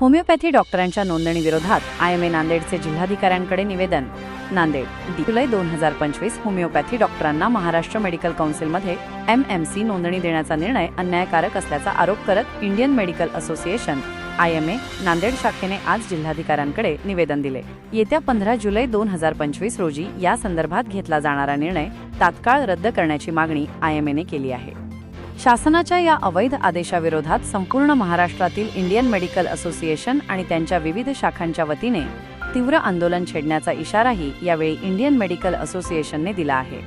Homeopathy डॉक्टरांच्या नोंदणीविरोधात I M ए नांदेडचे जिल्हाधिकाऱ्यांकडे निवेदन. नांदेड जुलै दोन हजार पंचवीस होमिओपॅथी डॉक्टरांना महाराष्ट्र मेडिकल काउन्सिलमध्ये एम एम सी नोंदणी देण्याचा निर्णय अन्यायकारक असल्याचा आरोप करत Indian Medical Association I M A Nanded शाखेने आज जिल्हाधिकाऱ्यांकडे निवेदन दिले. येत्या पंधरा जुलै दोन हजार पंचवीस रोजी या संदर्भात घेतला जाणारा निर्णय तात्काळ रद्द करण्याची मागणी आय एम एने केली आहे. शासनाच्या या अवैध आदेशाविरोधात संपूर्ण महाराष्ट्रातील इंडियन मेडिकल असोसिएशन आणि त्यांच्या विविध शाखांच्या वतीने तीव्र आंदोलन छेडण्याचा इशाराही यावेळी इंडियन मेडिकल असोसिएशनने दिला आहे.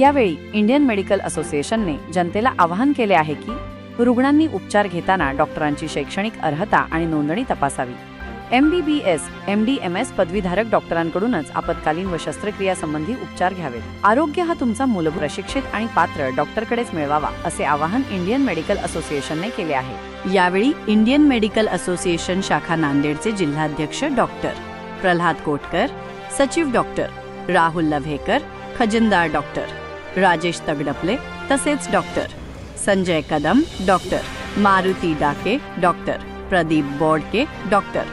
यावेळी इंडियन मेडिकल असोसिएशनने जनतेला आवाहन केले आहे की रुग्णांनी उपचार घेताना डॉक्टरांची शैक्षणिक अर्हता आणि नोंदणी तपासावी. M B B S M D M S पदवीधारक डॉक्टरांकडूनच आपत्कालीन व शस्त्रक्रिया संबंधी उपचार घ्यावेत. आरोग्य हा तुमचा मूलभूत प्रशिक्षित आणि पात्र डॉक्टरकडेच मिळवावा असे आवाहन इंडियन मेडिकल असोसिएशनने केले आहे. यावेळी इंडियन मेडिकल असोसिएशन शाखा नांदेडचे जिल्हाध्यक्ष डॉक्टर प्रल्हाद कोटकर सचिव डॉक्टर राहुल लव्हेकर खजिनदार डॉक्टर राजेश तगडपले तसेच doctor Sanjay Kadam doctor Maruti Dake doctor Pradeep Bodke doctor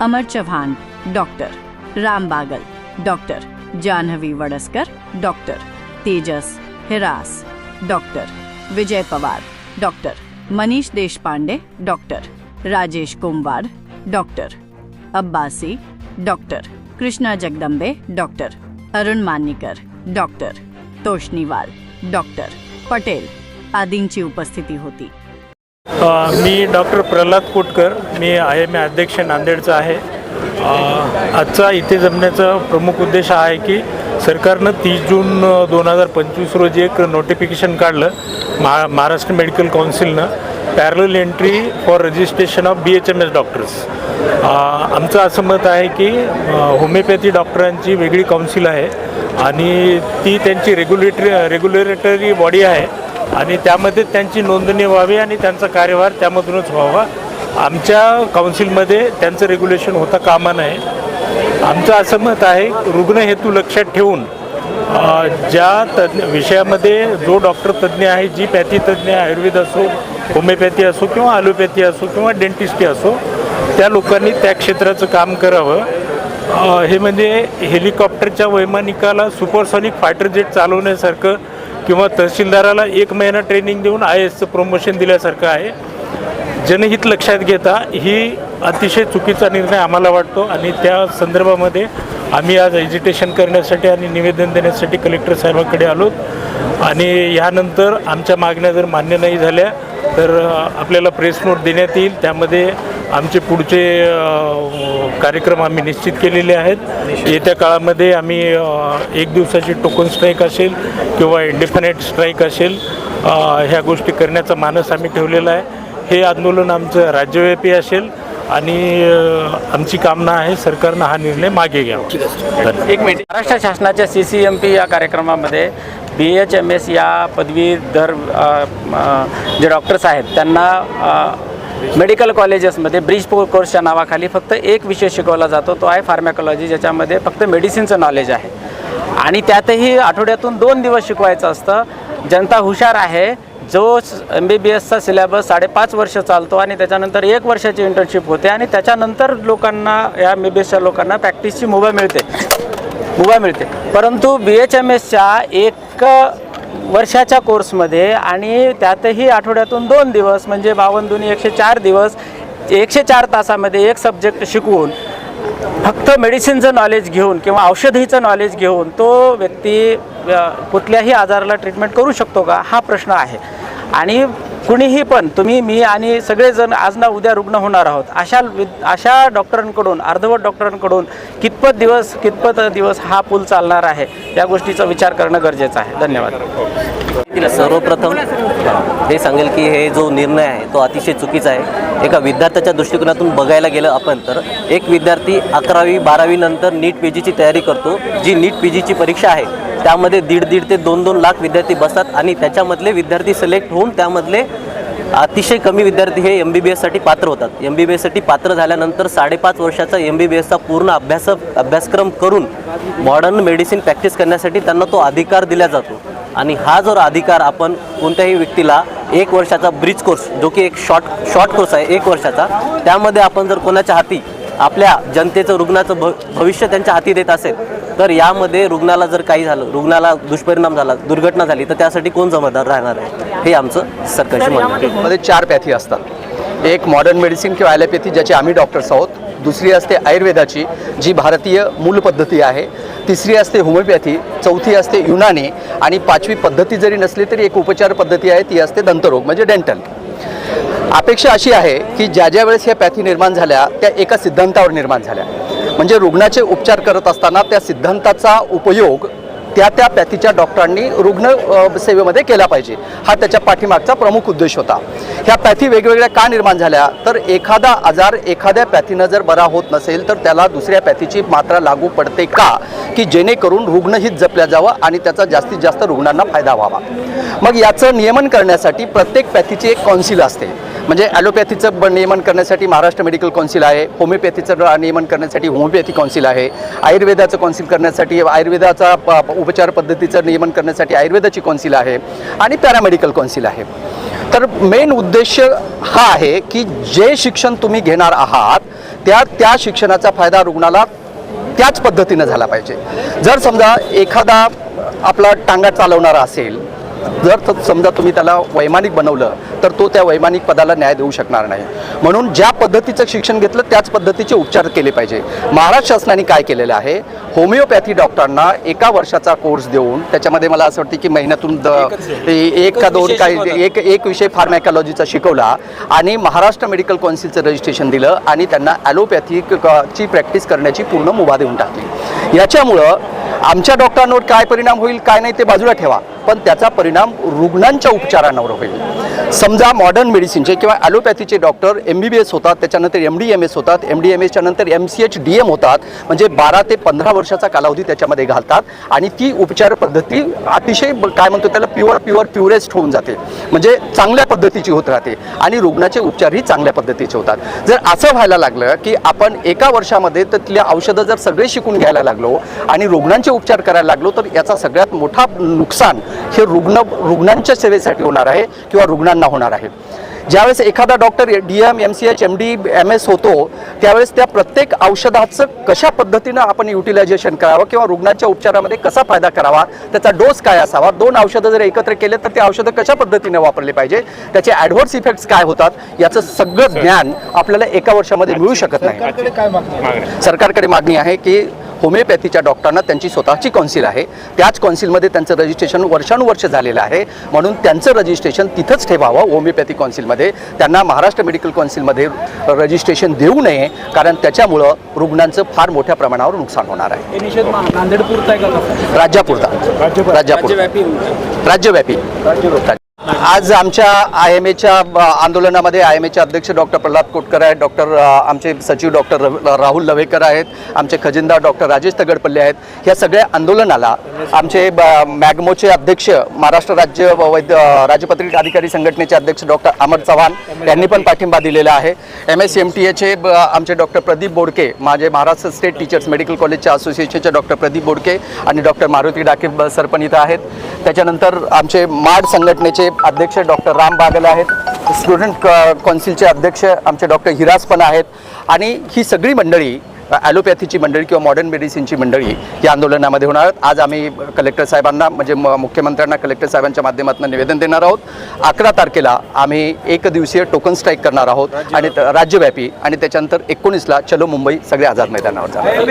Amar Chavan, doctor. Ram Bagal, doctor. Janhavi Wadaskar, doctor. Tejas Hiras, doctor. Vijay Pawar, doctor. Manish Deshpande, doctor. Rajesh Kumbhar doctor. Abbasi, doctor. Krishna Jagdambe doctor. Arun Manikar, doctor. Toshniwal, doctor. Patel आदींची उपस्थिती होती। मी doctor Pralhad Kotkar मी I M A अध्यक्ष नांदेडचा आहे. आजचा इथे जमण्याचा प्रमुख उद्देश हा आहे की सरकारनं तीस जून दोन हजार पंचवीस रोजी एक नोटिफिकेशन काढलं महा Maharashtra medical काउन्सिलनं parallel entry for registration of B H M S doctors आमचं असं मत आहे की होमिओपॅथी डॉक्टरांची वेगळी काउन्सिल आहे आणि ती त्यांची रेग्युलेटरी रेग्युलेटरी बॉडी आहे. आणि त्यामध्ये त्यांची नोंदणी व्हावी आणि त्यांचा कार्यभार त्यामधूनच व्हावा. आमच्या काउन्सिलमध्ये त्यांचं रेग्युलेशन होता कामा नये. आमचं असं मत आहे रुग्ण हेतू लक्षात ठेवून ज्या तज्ज्ञ विषयामध्ये जो डॉक्टर तज्ज्ञ आहे जी पॅथी तज्ज्ञ आयुर्वेद असो होमिओपॅथी असो किंवा ॲलोपॅथी असो किंवा डेंटिस्टी असो त्या लोकांनी त्या क्षेत्राचं काम करावं. हे म्हणजे हेलिकॉप्टरच्या वैमानिकाला सुपरसॉनिक फायटर जेट चालवण्यासारखं किंवा तहसीलदाराला एक महिना ट्रेनिंग देऊन आय एसचं प्रमोशन दिल्यासारखं आहे. जनहित लक्षात घेता ही अतिशय चुकीचा निर्णय आम्हाला वाटतो आणि त्या संदर्भामध्ये आम्ही आज एजिटेशन करण्यासाठी आणि निवेदन देण्यासाठी कलेक्टर साहेबांकडे आलो. आणि ह्यानंतर आमच्या मागण्या जर मान्य नाही झाल्या तर आपल्याला प्रेस नोट देण्यात येईल. त्यामध्ये आमचे पुढचे कार्यक्रम आम्ही निश्चित केलेले आहेत. येत्या काळामध्ये आम्ही एक दिवसाची टोकन स्ट्राईक असेल किंवा इंडिफिनेट स्ट्राईक असेल ह्या गोष्टी करण्याचा मानस आम्ही ठेवलेला आहे. हे आंदोलन आमचं राज्यव्यापी असेल आणि आमची कामना आहे सरकारनं हा निर्णय मागे घ्यावा. एक मिनिट. महाराष्ट्र शासनाच्या सी सी एम पी या कार्यक्रमामध्ये बी एच एम एस या पदवीधर जे डॉक्टर्स आहेत त्यांना मेडिकल कॉलेजेसमध्ये ब्रिज कोर्सच्या नावाखाली फक्त एक विषय शिकवला जातो तो आहे फार्मॅकॉलॉजी ज्याच्यामध्ये फक्त मेडिसिनचं नॉलेज आहे. आणि त्यातही आठवड्यातून दोन दिवस शिकवायचं असतं. जनता हुशार आहे जो एम बी बी एसचा सिलेबस साडेपाच वर्ष चालतो आणि त्याच्यानंतर एक वर्षाची इंटर्नशिप होते आणि त्याच्यानंतर लोकांना या एम बी बी एसच्या लोकांना प्रॅक्टिसची मुभा मिळते. मुभा मिळते. परंतु बी एच एम एसच्या एक वर्षाच्या कोर्समध्ये आणि त्यातही आठवड्यातून दोन दिवस म्हणजे बावन्न दोन्ही एकशे चार दिवस एकशे चार तासामध्ये एक सब्जेक्ट शिकवून फक्त मेडिसिनचं नॉलेज घेऊन किंवा औषधीचं नॉलेज घेऊन तो व्यक्ती कुठल्याही आजाराला ट्रीटमेंट करू शकतो का? हा प्रश्न आहे. आणि कुणीही पण तुम्ही मी आणि सगळेजण आज ना उद्या रुग्ण होणार आहोत. अशा वि- अशा डॉक्टरांकडून अर्धवट डॉक्टरांकडून कितपत दिवस कितपत दिवस हा पूल चालणार आहे या गोष्टीचा विचार करणं गरजेचं आहे. धन्यवाद. सर्वप्रथम हे सांगेल की हे जो निर्णय आहे तो अतिशय चुकीचा आहे. एका विद्यार्थ्याच्या दृष्टिकोनातून बघायला गेलं आपण तर एक विद्यार्थी अकरावी बारावी नंतर नीट पी जीची तयारी करतो. जी नीट पी जीची परीक्षा आहे त्यामध्ये दीड दीड ते दोन दोन लाख विद्यार्थी बसतात आणि त्याच्यामधले विद्यार्थी सिलेक्ट होऊन त्यामधले अतिशय कमी विद्यार्थी हे एम बी बी एससाठी पात्र होतात. एम बी बी एससाठी पात्र झाल्यानंतर साडेपाच वर्षाचा एम बी बी एसचा पूर्ण अभ्यास अभ्यासक्रम करून मॉडर्न मेडिसिन प्रॅक्टिस करण्यासाठी त्यांना तो अधिकार दिला जातो. आणि हा जो अधिकार आपण कोणत्याही व्यक्तीला एक वर्षाचा ब्रिज कोर्स जो की एक शॉर्ट शॉर्ट कोर्स आहे एक वर्षाचा त्यामध्ये आपण जर कोणाच्या हाती आपल्या जनतेचं रुग्णाचं भ भविष्य त्यांच्या हाती देत असेल तर यामध्ये रुग्णाला जर काही झालं रुग्णाला दुष्परिणाम झाला दुर्घटना झाली तर त्यासाठी कोण जबाबदार राहणार आहे? हे आमचं सरकारशी म्हणणं मध्ये चार पॅथी असतात. एक मॉडर्न मेडिसिन किंवा ॲलोपॅथी ज्याचे आम्ही डॉक्टर्स आहोत. दुसरी असते आयुर्वेदाची जी भारतीय मूल पद्धती आहे. तिसरी असते होमिओपॅथी चौथी असते युनानी आणि पाचवी पद्धती जरी नसली तरी एक उपचार पद्धती आहे ती असते दंतरोग म्हणजे डेंटल अपेक्षा अशी आहे की ज्या ज्या वेळेस ह्या पॅथी निर्माण झाल्या त्या एका सिद्धांतावर निर्माण झाल्या. म्हणजे रुग्णाचे उपचार करत असताना त्या सिद्धांताचा उपयोग त्या त्या पॅथीच्या डॉक्टरांनी रुग्ण सेवेमध्ये केला पाहिजे. हा त्याच्या पाठीमागचा प्रमुख उद्देश होता. ह्या पॅथी वेगवेगळ्या का निर्माण झाल्या? तर एखादा आजार एखाद्या पॅथीनं जर बरा होत नसेल तर त्याला दुसऱ्या पॅथीची मात्रा लागू पडते का? की जेणेकरून रुग्णहित जपल्या जावं आणि त्याचा जास्तीत जास्त रुग्णांना फायदा व्हावा. मग याचं नियमन करण्यासाठी प्रत्येक पॅथीची एक कौन्सिल असते. म्हणजे ॲलोपॅथीचं ब नियमन करण्यासाठी महाराष्ट्र मेडिकल कौन्सिल आहे होमिओपॅथीचं नियमन करण्यासाठी होमिओपॅथी कौन्सिल आहे आयुर्वेदाचं कौन्सिल करण्यासाठी आयुर्वेदाचा प- उपचार पद्धतीचं नियमन करण्यासाठी आयुर्वेदाची कौन्सिल आहे आणि पॅरामेडिकल कौन्सिल आहे. तर मेन उद्देश हा आहे की जे शिक्षण तुम्ही घेणार आहात त्या त्या शिक्षणाचा फायदा रुग्णाला त्याच पद्धतीनं झाला पाहिजे. जर समजा एखादा आपला टांगा चालवणारा असेल जर समजा तुम्ही त्याला वैमानिक बनवलं तर तो त्या वैमानिक पदाला न्याय देऊ शकणार नाही. म्हणून ज्या पद्धतीचं शिक्षण घेतलं त्याच पद्धतीचे उपचार केले पाहिजे. महाराष्ट्र शासनाने काय केलेलं आहे? होमिओपॅथी डॉक्टरांना एका वर्षाचा कोर्स देऊन त्याच्यामध्ये मला असं वाटतं की महिन्यातून द- एक का दोन काय एक एक विषय फार्मॅकॉलॉजीचा शिकवला आणि महाराष्ट्र मेडिकल कौन्सिलचं रजिस्ट्रेशन दिलं आणि त्यांना ॲलोपॅथी ची प्रॅक्टिस करण्याची पूर्ण मुभा देऊन टाकली. याच्यामुळं आमच्या डॉक्टरांवर काय परिणाम होईल काय नाही ते बाजूला ठेवा. पण त्याचा परिणाम रुग्णांच्या उपचारांवर होईल. समजा मॉडर्न मेडिसिनचे किंवा ॲलोपॅथीचे doctor M B B S होतात त्याच्यानंतर एम डी एम एस होतात एम डी एम एसच्या नंतर M C H D M होतात म्हणजे बारा ते पंधरा वर्षाचा कालावधी त्याच्यामध्ये घालतात आणि ती उपचार पद्धती अतिशय काय म्हणतो त्याला प्युअर प्युअर प्युरेस्ट होऊन जाते. म्हणजे चांगल्या पद्धतीची होत राहते आणि रुग्णाचे उपचारही चांगल्या पद्धतीचे होतात. जर असं व्हायला लागलं की आपण एका वर्षामध्ये त्यातल्या औषधं जर सगळे शिकून घ्यायला लागलो आणि रुग्णांचे उपचार करायला लागलो तर याचा सगळ्यात मोठा नुकसान हे रुग्ण रुग्णांच्या सेवेसाठी होणार आहे किंवा रुग्णांना होणार आहे. ज्यावेळेस एखादा doctor D M M C H M D M S होतो त्यावेळेस त्या प्रत्येक औषधाचं कशा पद्धतीनं आपण युटिलायझेशन करावं किंवा रुग्णाच्या उपचारामध्ये कसा फायदा करावा त्याचा डोस काय असावा दोन औषधं जर एकत्र केले तर ते औषधं कशा पद्धतीने वापरले पाहिजे त्याचे ॲडव्हर्स इफेक्ट्स काय होतात याचं सगळं ज्ञान आपल्याला एका वर्षामध्ये मिळू शकत नाही. सरकारकडे मागणी आहे की होमिओपॅथीच्या डॉक्टरांना त्यांची स्वतःची कौन्सिल आहे. त्याच कौन्सिलमध्ये त्यांचं रजिस्ट्रेशन वर्षानुवर्ष झालेलं आहे. म्हणून त्यांचं रजिस्ट्रेशन तिथंच ठेवावं होमिओपॅथी कौन्सिलमध्ये. त्यांना महाराष्ट्र मेडिकल कौन्सिलमध्ये रजिस्ट्रेशन देऊ नये कारण त्याच्यामुळं रुग्णांचं फार मोठ्या प्रमाणावर नुकसान होणार आहे. राज्यापुरता. राज्यापुरता. राज्यव्यापी. आज आमच्या आय एम एच्या आंदोलनामध्ये आय एम एचे अध्यक्ष डॉक्टर प्रल्हाद कोटकर आहेत डॉक्टर आमचे सचिव डॉक्टर राहुल लवेकर आहेत आमचे खजिनदार डॉक्टर राजेश तगडपल्ले आहेत. ह्या सगळ्या आंदोलनाला आमचे ब- मॅगमोचे अध्यक्ष महाराष्ट्र राज्य व वैद्य राजपत्रिका अधिकारी संघटनेचे अध्यक्ष डॉक्टर अमर चव्हाण यांनी पण पाठिंबा दिलेला आहे. एम एस एम टी एचे ब- आमचे डॉक्टर प्रदीप बोडके माझे महाराष्ट्र स्टेट टीचर्स मेडिकल कॉलेजच्या असोसिएशनचे डॉक्टर प्रदीप बोडके आणि डॉक्टर मारुती डाके सर पण इथं आहेत. त्याच्यानंतर आमचे माड संघटनेचे अध्यक्ष डॉक्टर राम बागल आहेत. स्टुडंट कौन्सिलचे अध्यक्ष आमचे डॉक्टर हिराज पण आहेत. आणि ही सगळी मंडळी ॲलोपॅथीची मंडळी किंवा मॉडर्न मेडिसिनची मंडळी या आंदोलनामध्ये होणार आहेत. आज आम्ही कलेक्टर साहेबांना म्हणजे म- मुख्यमंत्र्यांना कलेक्टर साहेबांच्या माध्यमातून निवेदन देणार आहोत. अकरा तारखेला आम्ही एक दिवसीय टोकन स्ट्राईक करणार आहोत आणि राज्यव्यापी. आणि त्याच्यानंतर एकोणीसला चलो मुंबई सगळे आझाद मैदानावर जाणार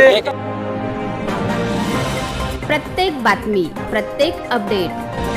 प्रत्येक बातमी प्रत्येक update